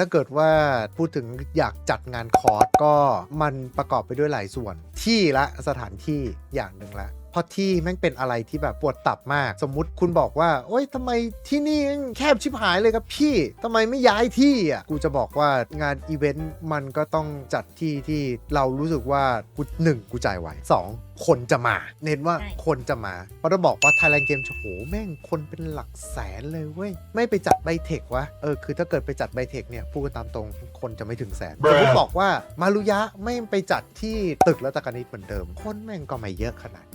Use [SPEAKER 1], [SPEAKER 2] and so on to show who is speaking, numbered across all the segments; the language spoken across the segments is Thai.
[SPEAKER 1] ถ้าเกิดว่าพูดถึงอยากจัดงานคอร์สก็มันประกอบไปด้วยหลายส่วน ที่ละสถานที่อย่างหนึ่งละ ราะที่แม่งเป็นอะไรที่แบบปวดตับมาก สมมุติคุณบอกว่าโอ๊ยทำไมที่นี่แคบชิบหายเลยครับพี่ทำไมไม่ย้ายที่อะกูจะบอกว่างานอีเวนต์มันก็ต้องจัดที่ที่เรารู้สึกว่ากูหนึ่งกูจ่ายไหวสองคนจะมา เน้นว่า
[SPEAKER 2] ใช่
[SPEAKER 1] คนจะมา เพราะเราบอกว่า Thailand Game โอ้โหแม่งคนเป็นหลักแสนเลยเว้ย ไม่ไปจัดไบเทควะ เออ คือถ้าเกิดไปจัดไบเทคเนี่ยพูดกันตามตรงคนจะไม่ถึงแสนสมมติบอกว่ามารุยะไม่ไปจัดที่ตึกรัตกนิตเหมือนเดิม คนแม่งก็ไม่เยอะขนาด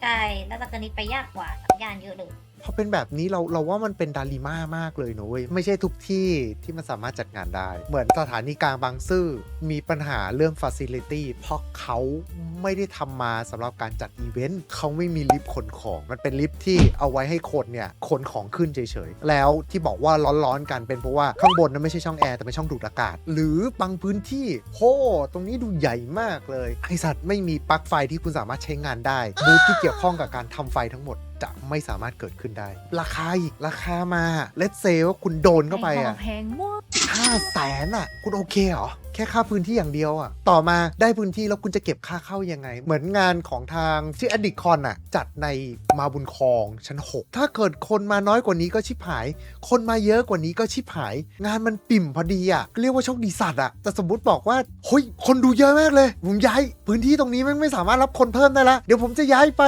[SPEAKER 2] ใช่ แล้วตะกันนี้ไปยากกว่าสัญญาณเยอะเลย
[SPEAKER 1] พอเป็นแบบนี้เราเราว่ามันเป็นดาริม่ามากเลยนะเว้ยไม่ใช่ทุกที่ที่มันสามารถจัดงานได้ เหมือนสถานีกลางบางซื่อมีปัญหาเรื่องฟ a ซิลิตี้เพราะเขาไม่ได้ทำมาสำหรับการจัดอีเวนต์เขาไม่มีลิฟต์ขนของมันเป็นลิฟต์ที่เอาไว้ให้คนเนี่ยขนของขึ้นเฉยๆ แล้วที่บอกว่าร้อนๆกันเป็นเพราะว่าข้างบนนั้นไม่ใช่ช่องแอร์แต่เป็นช่องดูดอากาศ หรือบางพื้นที่โหตรงนี้ดูใหญ่มากเลยไอสัตว์ไม่มีปลั๊กไฟที่คุณสามารถใช้งานได้บูธที่เกี่ยวข้องกับการทำไฟทั้งหมด จะไม่สามารถเกิดขึ้นได้ ราคาอีกราคามาเลตเซว่าคุณโดนเข้าไปอะ
[SPEAKER 3] แพงมาก
[SPEAKER 1] ห้าแสนอะ คุณโอเคเหรอแค่ค่าพื้นที่อย่างเดียวอะ ต่อมาได้พื้นที่แล้วคุณจะเก็บค่าเข้ายังไง เหมือนงานของทางชื่ออดิคอนอะ จัดในมาบุญครองชั้น 6 ถ้าเกิดคนมาน้อยกว่านี้ก็ชิบหาย คนมาเยอะกว่านี้ก็ชิบหาย งานมันปิ่มพอดีอะ เรียกว่าโชคดีสัตว์อะ แต่สมมติบอกว่าเฮ้ยคนดูเยอะมากเลย ผมย้ายพื้นที่ตรงนี้แม่งไม่สามารถรับคนเพิ่มได้ละ เดี๋ยวผมจะย้ายไป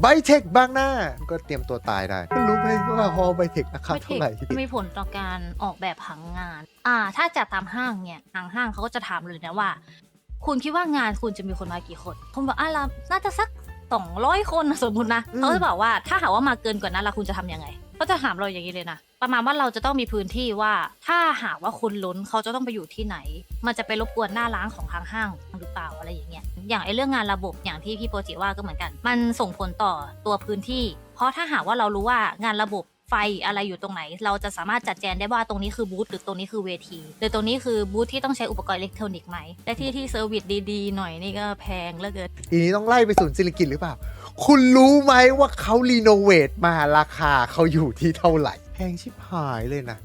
[SPEAKER 1] ไบเทคบางหน้าก็เตรียมตัวตายได้คุณรู้ไหมว่าฮอไบเทคราคาเท่าไหร่
[SPEAKER 3] มีผลต่อการออกแบบผังงาน อ่า ถ้าจัดตามห้างเนี่ยทางห้างเขาก็จะถามเลยนะว่า คุณคิดว่างานคุณจะมีคนมากี่คนผมบอกอะเราน่าจะสักสองร้อยคนนะสมมตินะ
[SPEAKER 1] อืม
[SPEAKER 3] เขาจะบอกว่าถ้าหากว่ามาเกินกว่านั้นแล้วคุณจะทำยังไง เขาจะถามเราอย่างนี้เลยนะประมาณว่าเราจะต้องมีพื้นที่ว่า ถ้าหากว่าคนล้นเขาจะต้องไปอยู่ที่ไหน มันจะไปรบกวนหน้าร้านของทางห้างหรือเปล่าอะไรอย่างเงี้ยอย่างไอเรื่องงานระบบอย่างที่พี่โปรจิว่าก็เหมือนกัน มันส่งผลต่อตัวพื้นที่ เพราะถ้าหากว่าเรารู้ว่างานระบบไฟอะไรอยู่ตรงไหน เราจะสามารถจัดแจงได้ว่าตรงนี้คือบูธหรือตรงนี้คือเวทีหรือตรงนี้คือบูธที่ต้องใช้อุปกรณ์อิเล็กทรอนิกส์ไหมและที่ที่เซอร์วิสดีๆหน่อยนี่ก็แพงเหลือเกิน
[SPEAKER 1] ทีนี้ต้องไล่ไปศูนย์ศิริกิตหรือเปล่า คุณรู้ไหมว่าเขารีโนเวทมาราคาเขาอยู่ที่เท่าไหร่ แพงชิบหายเลยนะ